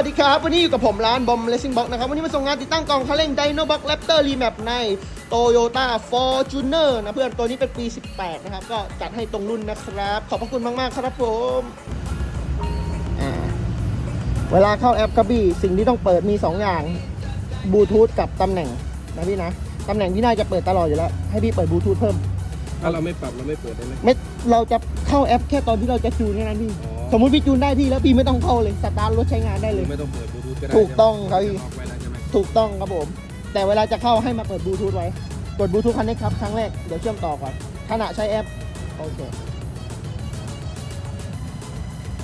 สวัสดีครับ วันนี้อยู่กับผมร้านบอมเลสซิ่งบ็อกนะครับ วันนี้มาส่งงานติดตั้งกล่องคันเร่งไดโนบ็อกแรปเตอร์รีแมปใน Toyota Fortuner นะเพื่อนตัวนี้เป็นปี 18 นะครับ ก็จัดให้ตรงรุ่นนะครับ ขอบพระคุณมาก ๆ ครับผมอ่าเวลาเข้าแอปครับพี่สิ่งที่ต้องเปิดมี 2 อย่างบลูทูธกับตำแหน่งนะพี่นะตำแหน่งพี่น่าจะเปิดตลอดอยู่แล้ว ให้พี่เปิดบลูทูธเพิ่มถ้าเราไม่ปรับเราไม่เปิดได้ไหมไม่เราจะเข้าแอปแค่ตอนที่เราจะจูนแค่นั้นพี่อ๋อ สมมติพี่จูนได้พี่แล้วพี่ไม่ต้องเข้าเลยสตาร์ทรถใช้งานได้เลย ไม่ต้องเปิดบลูทูธก็ได้ถูกต้องครับพี่ล็อกไว้แล้วใช่ไหมถูกต้องครับผม แต่เวลาจะเข้าให้มาเปิดบลูทูธไว้กดบลูทูธคันนี้ครับครั้งแรกเดี๋ยวเชื่อมต่อก่อนขณะใช้แอปโอเค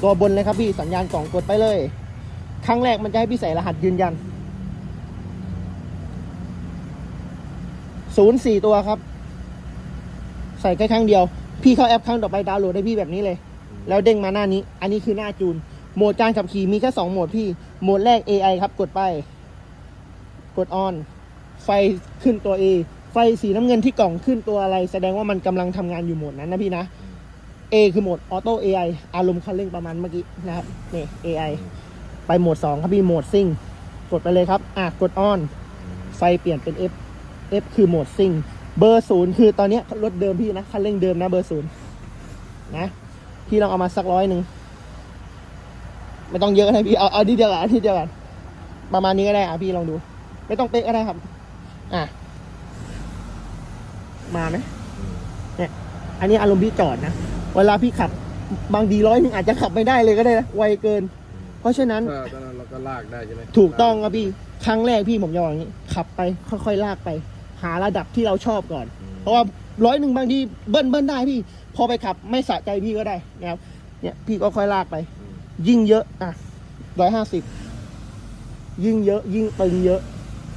ตัวบนเลยครับพี่สัญญาณกล่องกดไปเลย ครั้งแรกมันจะให้พี่ใส่รหัสยืนยันศูนย์สี่ตัวครับ ใส่แค่ครั้งเดียว พี่เข้าแอปครั้งต่อไปดาวน์โหลดให้พี่แบบนี้เลย แล้วเด้งมาหน้านี้ อันนี้คือหน้าจูน โหมดการขับขี่มีแค่สองโหมดพี่ โหมดแรก AI ครับ กดไป กดออน ไฟขึ้นตัว A ไฟสีน้ำเงินที่กล่องขึ้นตัวอะไร แสดงว่ามันกำลังทำงานอยู่โหมดนั้นนะพี่นะ A คือโหมดออโต้ AI อารมณ์คันเร่งประมาณเมื่อกี้นะครับนี่ AI ไปโหมด 2 ครับพี่โหมดซิ่ง กดไปเลยครับ อะ กดออน ไฟเปลี่ยนเป็น F F คือโหมดซิ่ง เบอร์ศูนย์คือตอนนี้รถเดิมพี่นะ คันเร่งเดิมนะเบอร์ศูนย์นะ พี่ลองเอามาสักร้อยหนึ่งไม่ต้องเยอะนะพี่เอาเอาที่เดียวกันเอาที่เดียวกันประมาณนี้ก็ได้อะพี่ลองดู ไม่ต้องเป๊ะก็ได้ครับ อะ มาไหมเนี่ย อันนี้อารมณ์พี่จอดนะเวลาพี่ขับ บางทีร้อยหนึ่งอาจจะขับไม่ได้เลยก็ได้นะไวเกิน เพราะฉะนั้นถ้าถ้าเราก็ลากได้ใช่ไหมถูกต้องครับพี่ครั้งแรกพี่ผมจะบอกอย่างนี้ ขับไปค่อยๆลากไป หาระดับที่เราชอบก่อนอืมเพราะว่าร้อยหนึ่งบางทีเบิ้ลเบิ้ลได้พี่ พอไปขับไม่สะใจพี่ก็ได้นะครับ เนี่ยพี่ก็ค่อยลากไปอืมยิ่งเยอะอะร้อยห้าสิบยิ่งเยอะ ยิ่งตึงเยอะ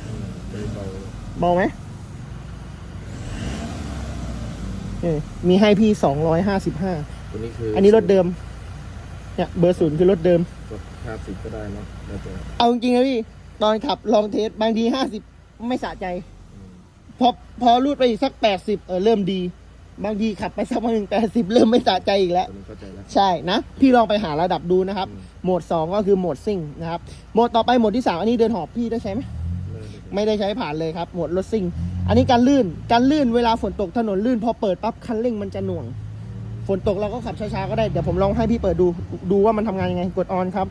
อืมเลยเบาเบาไหมเออมีให้พี่สองร้อยห้าสิบห้าตัวนี้คืออัอันนี้รถเดิม เนี่ยเบอร์ศูนย์คือรถเดิมกดห้าสิบก็ได้เนาะแล้วแต่เอาจริงๆนะพี่ ตอนขับลองเทสบางทีห้าสิบไม่สะใจอืมพอพอรูดไปอีกสักแปดสิบเออเริ่มดี บางทีขับไปสักพักหนึ่งแปดสิบเริ่มไม่สะใจอีกแล้วตัวนี้เข้าใจแล้ว ใช่นะ พี่ลองไปหาระดับดูนะครับ อืม โหมด 2 ก็คือโหมดซิ่งนะครับ โหมดต่อไปโหมดที่ 3 อันนี้เดินหอบพี่ได้ใช้ไหม เลยเลยไม่ได้ใช้ผ่านเลยครับ โหมดรถซิ่ง อันนี้การลื่น การลื่นเวลาฝนตกถนนลื่น พอเปิดปั๊บคันเร่งมันจะหน่วง ฝนตกเราก็ขับช้าๆก็ได้ เดี๋ยวผมลองให้พี่เปิดดู ดูว่ามันทำงานยังไง กดออนครับ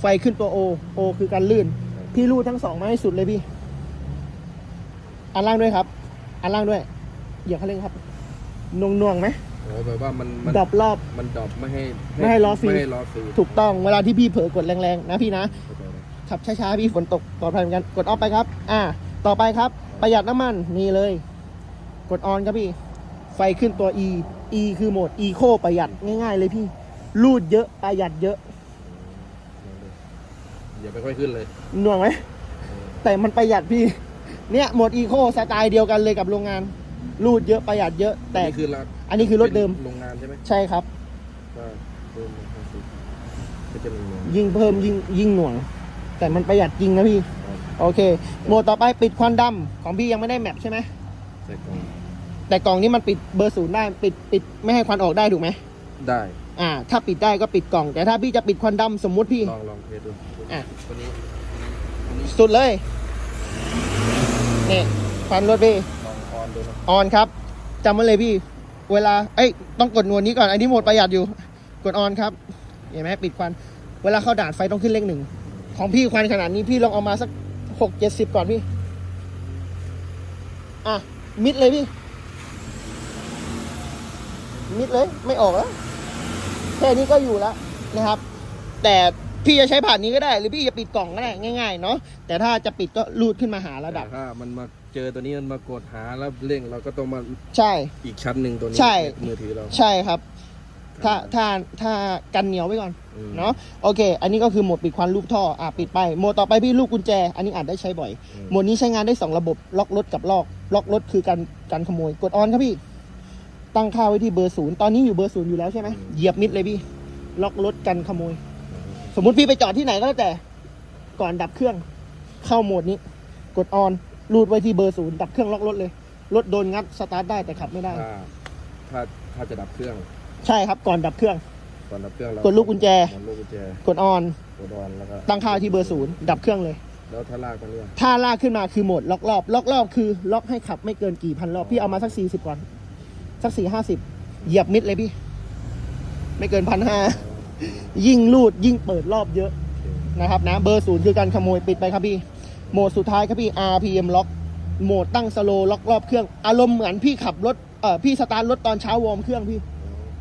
ไฟขึ้นตัว O O คือการลื่น พี่รูดทั้งสองมาให้สุดเลยพี่ อันล่างด้วยครับ อันล่างด้วย เหยียบคันเร่งครับ หน่วงๆไหมโอ้แบบว่ามันมันดรอปรอบ มันดรอปไม่ให้ไม่ให้ล้อฟรี ไม่ให้ล้อฟรีถูกต้องเวลาที่พี่เผลอกดแรงๆนะพี่นะ เข้าใจแล้วขับช้าๆพี่ฝนตกปลอดภัยเหมือนกัน กดออฟไปครับ อ่า ต่อไปครับ ประหยัดน้ำมันนี่เลย กดออนครับพี่ ไฟขึ้นตัว E E คือโหมด Eco ประหยัดง่าย ๆ เลยพี่ รูดเยอะประหยัดเยอะอย่าไปค่อยขึ้นเลยหน่วงไหม แต่มันประหยัดพี่ เนี่ยโหมด Eco สไตล์เดียวกันเลยกับโรงงาน รูดเยอะประหยัดเยอะแต่นี่คือเราอันนี้คือรถเดิม โรงงานใช่ไหมใช่ครับ ก็เพิ่มมาห้าสิบก็จะมีเงินยิ่งเพิ่มยิ่งยิ่งหน่วง แต่มันประหยัดจริงนะพี่ครับโอเค โหมดต่อไปปิดควันดำของพี่ยังไม่ได้แมปใช่ไหมใส่กล่องแต่กล่องนี้มันปิดเบอร์ศูนย์ได้ปิดปิดไม่ให้ควันออกได้ถูกไหมได้อ่า ถ้าปิดได้ก็ปิดกล่อง แต่ถ้าพี่จะปิดควันดำสมมุติพี่ ลองลองเทสดูอะวันนี้ สุดเลย นี่ควันรถพี่ล ออนครับจำไว้เลยพี่ เวลาเอ้ยต้องกดนวดนี้ก่อน อันนี้โหมดประหยัดอยู่ กดออนครับ เห็นไหมปิดควัน เวลาเข้าด่านไฟต้องขึ้นเลขหนึ่ง ของพี่ควันขนาดนี้พี่ลองเอามาสักหกเจ็ดสิบก่อนพี่ อะ มิดเลยพี่ มิดเลยไม่ออกแล้ว แค่นี้ก็อยู่แล้วนะครับ แต่พี่จะใช้ผ่านนี้ก็ได้ หรือพี่จะปิดกล่องก็ได้ง่ายๆเนาะแต่ถ้าจะปิดก็รูดขึ้นมาหาระดับ ถ้ามันมา เจอตัวนี้มันมากดหาแล้วเร่งเราก็ต้องมาใช่ อีกชั้นหนึ่งตัวนี้ใช่ มือถือเรา ใช่ครับ ถ้าถ้าถ้ากันเหนียวไว้ก่อนอืม เนาะโอเค อันนี้ก็คือโหมดปิดควันลูกท่ออะปิดไปโหมดต่อไปพี่ลูกกุญแจ อันนี้อาจได้ใช้บ่อยอืมโหมดนี้ใช้งานได้2ระบบล็อกรถกับลอกล็อกรถคือการการขโมยกดออนครับพี่ ตั้งค่าไว้ที่เบอร์ศูนย์ตอนนี้อยู่เบอร์ศูนย์อยู่แล้วใช่ไหมเหยียบมิดเลยพี่ล็อกรถกันขโมย สมมุติพี่ไปจอดที่ไหนก็แล้วแต่ ก่อนดับเครื่อง เข้าโหมดนี้ กดออน รูดไว้ที่เบอร์ศูนย์ดับเครื่องล็อกรถเลย รถโดนงัดสตาร์ทได้แต่ขับไม่ได้ ถ้าถ้าถ้าจะดับเครื่องใช่ครับก่อนดับเครื่อง ก่อนดับเครื่องเรากดลูกกุญแจ กดลูกกุญแจกดออนกดออนแล้วก็ตั้งค่าที่เบอร์ศูนย์ดับเครื่องเลย แล้วถ้าลากมันเนี่ยถ้าลากขึ้นมาคือโหมดล็อกรอบล็อกรอบคือล็อกให้ขับไม่เกินกี่พันรอบพี่เอามาสักสี่สิบก่อนสักสี่ห้าสิบเหยียบมิดเลยพี่ ไม่เกินพันห้ายิ่งลูดยิ่งเปิดรอบเยอะโอเคนะครับนะเบอร์ศูนย์คือการขโมยปิดไปครับพี่ โหมดสุดท้ายครับพี่ RPM ล็อกโหมดตั้งสโลล็อกรอบเครื่อง อารมณ์เหมือนพี่ขับรถเออพี่สตาร์ทรถตอนเช้าวอร์มเครื่องพี่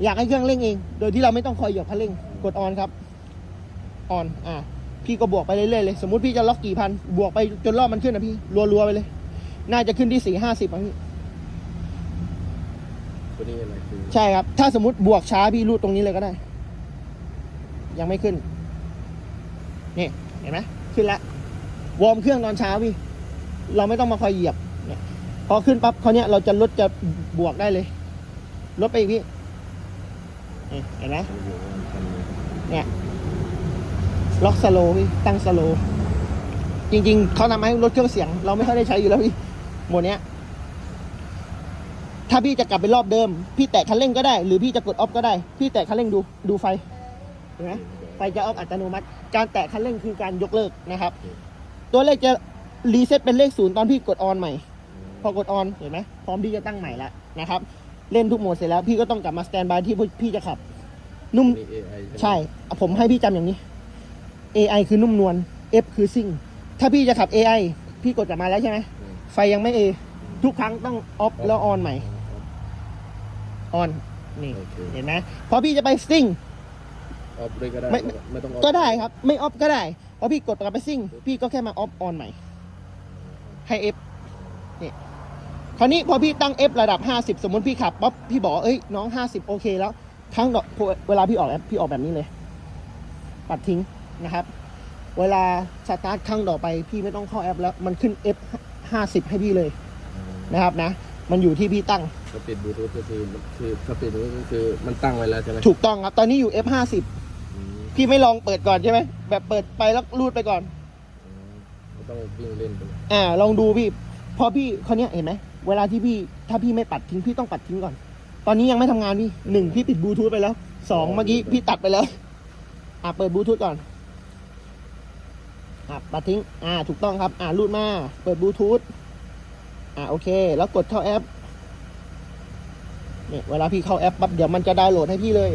อยากให้เครื่องเร่งเอง โดยที่เราไม่ต้องคอยเหยียบคันเร่ง กดออนครับออนอ่าพี่ก็บวกไปเรื่อยๆเลย สมมติพี่จะล็อกกี่พัน บวกไปจนรอบมันขึ้นนะพี่รัวๆไปเลย น่าจะขึ้นที่สี่ห้าสิบพี่ตัวนี้อะไรคือใช่ครับ ถ้าสมมติบวกช้าพี่รูดตรงนี้เลยก็ได้ ยังไม่ขึ้น นี่ เห็นไหมขึ้นแล้ว วอร์มเครื่องตอนเช้าพี่ เราไม่ต้องมาคอยเหยียบเนี่ยพอขึ้นปั๊บเขาเนี้ยเราจะลดจะบวกได้เลยลดไปอีกพี่เห็นไหมเนี่ยล็อกสโลพี่ตั้งสโลจริง ๆเขาทำให้ลดเครื่องเสียง เราไม่ค่อยได้ใช้อยู่แล้วพี่หมดเนี้ยถ้าพี่จะกลับไปรอบเดิม พี่แตะคันเร่งก็ได้ หรือพี่จะกดออฟก็ได้ พี่แตะคันเร่งดูดูไฟเห็นไหมไฟจะออฟอัตโนมัติ การแตะคันเร่งคือการยกเลิกนะครับ ตัวเลขจะรีเซ็ตเป็นเลขศูนย์ตอนพี่กดออนใหม่ พอกดออนเห็นไหมพร้อมที่จะตั้งใหม่แล้วนะครับ เล่นทุกโหมดเสร็จแล้ว พี่ก็ต้องกลับมาสแตนบายที่พี่จะขับ นุ่มนี่ AI ไหมใช่ ผมให้พี่จำอย่างนี้ AI คือนุ่มนวล F คือซิ่ง ถ้าพี่จะขับ AI พี่กดกลับมาแล้วใช่ไหม อืม ไฟยังไม่ A ทุกครั้งต้องออฟแล้วออนใหม่ ออน นี่ โอเค เห็นไหมพอพี่จะไปซิ่ง ออฟด้วยก็ได้ไม่ ไม่ต้องออฟก็ได้ครับ ไม่ออฟก็ได้ พอพี่กดกลับไปซิ่ง พี่ก็แค่มาออฟออนใหม่ ให้ F นี่คราวนี้พอพี่ตั้ง F ระดับ 50 สมมติพี่ขับป๊อปพี่บอกว่าเอ้ยน้อง 50 โอเคแล้วทั้งดอกเวลาพี่ออกแอปพี่ออกแบบนี้เลย ปัดทิ้งนะครับ เวลาสตาร์ทครั้งต่อไป พี่ไม่ต้องเข้าแอปแล้วมันขึ้น F 50 ให้พี่เลยอืมนะครับนะ มันอยู่ที่พี่ตั้งถ้าปิดบลูทูธก็คือคือถ้าปิดบลูทูธก็คือมันตั้งไว้แล้วใช่ไหมถูกต้องครับ ตอนนี้อยู่ F 50อืม พี่ไม่ลองเปิดก่อนใช่ไหมแบบเปิดไปแล้วรูดไปก่อนอืมไม่ต้องวิ่งเล่นไปอ่า ลองดูพี่ พอพี่คนเนี้ยเห็นไหมเวลาที่พี่ถ้าพี่ไม่ปัดทิ้งพี่ต้องปัดทิ้งก่อน ตอนนี้ยังไม่ทำงานพี่หนึ่งพี่ปิดบลูทูธไปแล้วสองเมื่อกี้พี่ตัดไปแล้ว อ่าเปิดบลูทูธก่อนอ่าปัดทิ้ง อ่า ถูกต้องครับ อ่ารูดมา เปิดบลูทูธอ่าโอเค แล้วกดเข้าแอปเนี่ยเวลาพี่เข้าแอปปั๊บเดี๋ยวมันจะดาวน์โหลดให้พี่เลย